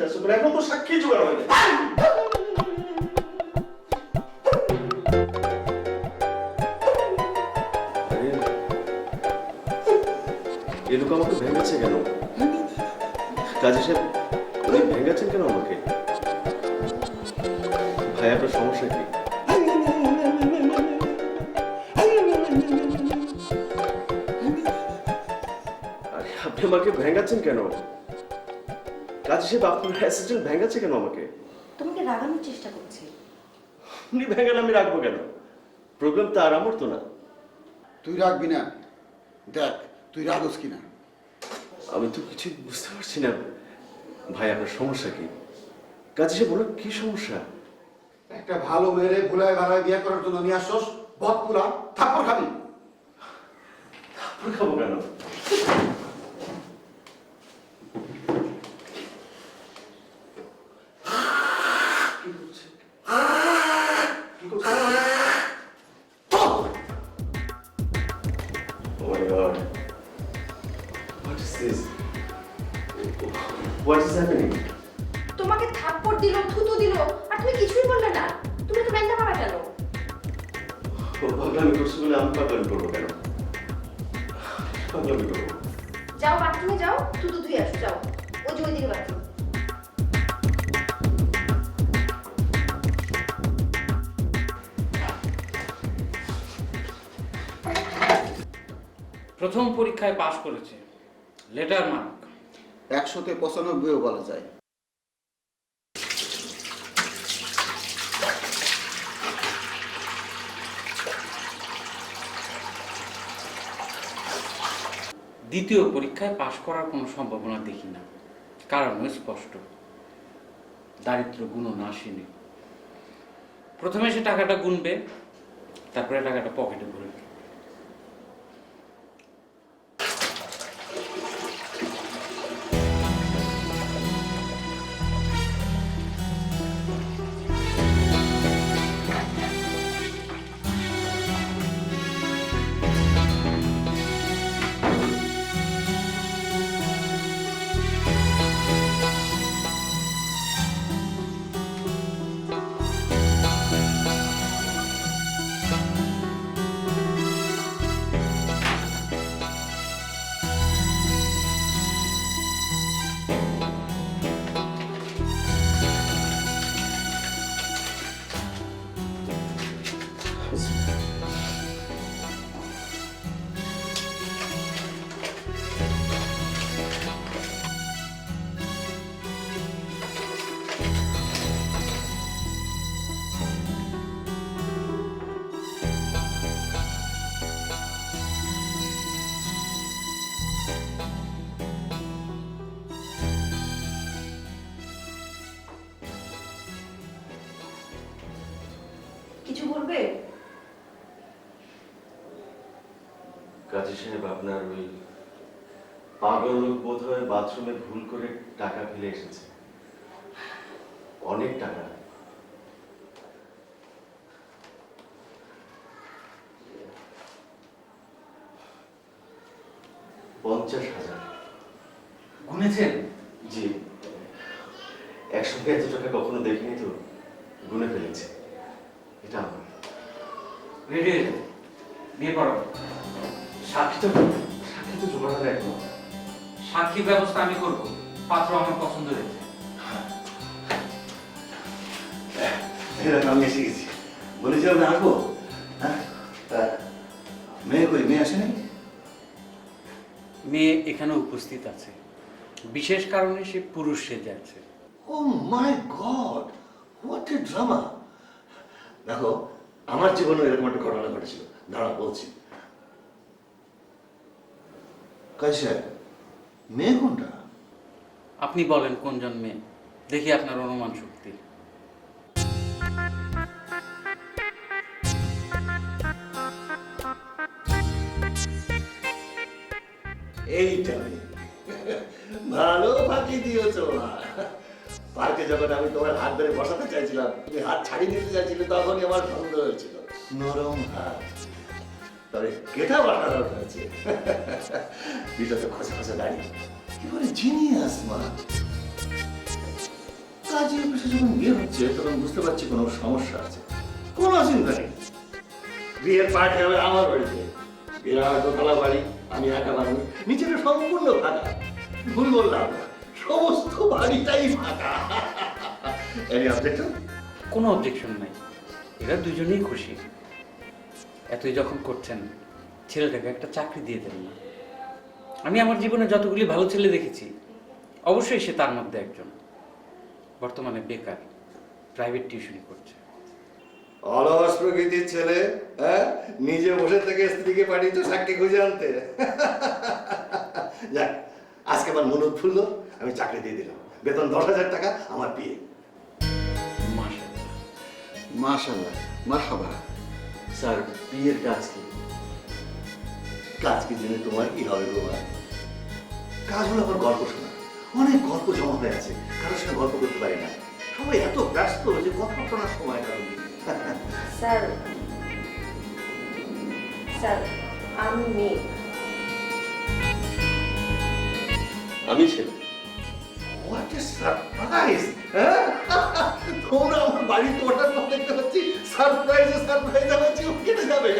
চেষ্টা করে এখন তো সাক্ষী জোগাড় হয়নি। আমাকে ভেঙেছে কেন? কাজী সাহেব, উনি ভেঙেছেন কেন আমাকে? ভাই, আপনার সমস্যা কি? আপনি আমাকে ভেঙাচ্ছেন কেন? কাজী সাহেব আপনার অ্যাসিস্ট্যান্ট ভেঙাচ্ছে কেন আমাকে? তোমাকে রাগানোর চেষ্টা করছি। উনি ভেঙালে আমি রাখব কেন? প্রবলেম তো আর আমার তো না। তুই রাখবি না। দেখ তুই রাখস কিনা? আমি তো কিছু বুঝতে পারছি না। ভাই আপনার সমস্যা কি? কাজী সাহেব বলো কি সমস্যা? একটা ভালো মেয়েরে ভুলায় ভাড়ায় বিয়ে করার জন্য নিয়ে আসছস? বদ পুরা থাপ্পড় খাবি। আপনি খাব কেন? What is happening? তোমাকে থাপ্পড় দিল থুতু দিল আর তুমি কিছুই বললে না। তুমি তো মারা গেল। ও পাগলামি করছে বলে আমি পাগলামি করব কেন? পাগলামি করব। যাও বাথরুমে যাও থুতু ধুয়ে আসো যাও। ওই যে ওইদিকে বাথরুম প্রথম পরীক্ষায় পাশ করেছে। লেটার মার্ক একশোতে পঁচানব্বইও বলা যায়। দ্বিতীয় পরীক্ষায় পাশ করার কোনো সম্ভাবনা দেখি না। কারণ স্পষ্ট। দারিদ্র গুণ নাশিনী প্রথমে সে টাকাটা গুনবে, তারপরে টাকাটা পকেটে ভরবে কাজী সাহেব আপনার ওই পাগল লোক বোধ হয় বাথরুমে ভুল করে টাকা ফেলে এসেছে। অনেক টাকা। পঞ্চাশ হাজার। গুনেছেন? জি। একসঙ্গে এত টাকা কখনো দেখিনি তো গুনে ফেলেছে। এটা আমার। রেডি বিয়ে করাবো সাক্ষী সাক্ষী তো জোগাড় হবে একদম। সাক্ষী ব্যবস্থা আমি করব। পাত্র আমার পছন্দ হয়েছে। আমি এসে গেছি। বলেছিলাম না আসব হ্যাঁ মেয়ে কই? মেয়ে আসেনি মেয়ে এখানে উপস্থিত আছে। বিশেষ কারণে সে পুরুষ সেজে আছে। ও my god what a drama দেখো আমার জীবনে এরকম একটা ঘটনা ঘটেছিল। দাঁড়া বলছি। কাজী সাহেব মেয়ে কোনটা? আপনি বলেন কোনজন মেয়ে দেখি আপনার অনুমান শক্তি। এইটা। ভালো ফাঁকি দিয়েছ। পার্কে যখন আমি তোমার হাত ধরে বসাতে চাইছিলাম তুমি হাত ছাড়িয়ে নিতে চাইছিলে তখনই আমার সন্দেহ হয়েছিল। নরম হাত। তবে কেটা বানানো হয়েছে জিনিয়াস মা। যখন বিয়ে হচ্ছে, তখন বুঝতে পারছি কোনো সমস্যা আছে। কোনো চিন্তা নেই। বিয়ের পার্টি হবে আমার বাড়িতে। দোতলা বাড়ি, আমি একা নিচেটা সম্পূর্ণ ফাঁকা। ভুল বললাম সমস্ত বাড়িটাই ফাঁকা। এনি অবজেকশন কোনো অবজেকশন নাই। এরা দুজনেই খুশি। এতই যখন করছেন ছেলেটাকে একটা চাকরি দিয়ে দেন না। আমি আমার জীবনে যতগুলি ভালো ছেলে দেখেছি অবশ্যই সে তার মধ্যে একজন। বর্তমানে বেকার প্রাইভেট টিউশনি করছে। অলস প্রকৃতির ছেলে হ্যাঁ? নিজে বসে থেকে স্ত্রীকে পাঠিয়েছো চাকরি খুঁজে আনতে। যাক আজকে আমার মন উৎফুল্ল আমি চাকরি দিয়ে দিলাম। বেতন দশ হাজার টাকা আমার বিয়ে। মাশাআল্লাহ। মাশাল্লাহ মারহাবা। স্যার বিয়ের কাজ কি? কাজ কি জেনে তোমার কি হবে গো মা? কাজ হলো আমার গল্প শোনা। অনেক গল্প জমা হয়ে আছে কারোর সঙ্গে গল্প করতে পারি না। সবাই এত ব্যস্ত যে কথা শোনার সময় কারণ স্যার স্যার আমি মেয়ে। আমি ছেলে। What a surprise! হ্যাঁ? তোমরা আমার বাড়িতে ওঠার পর দেখতে পাচ্ছি? সারপ্রাইজে সারপ্রাইজ আমার জীবন কেটে যাবে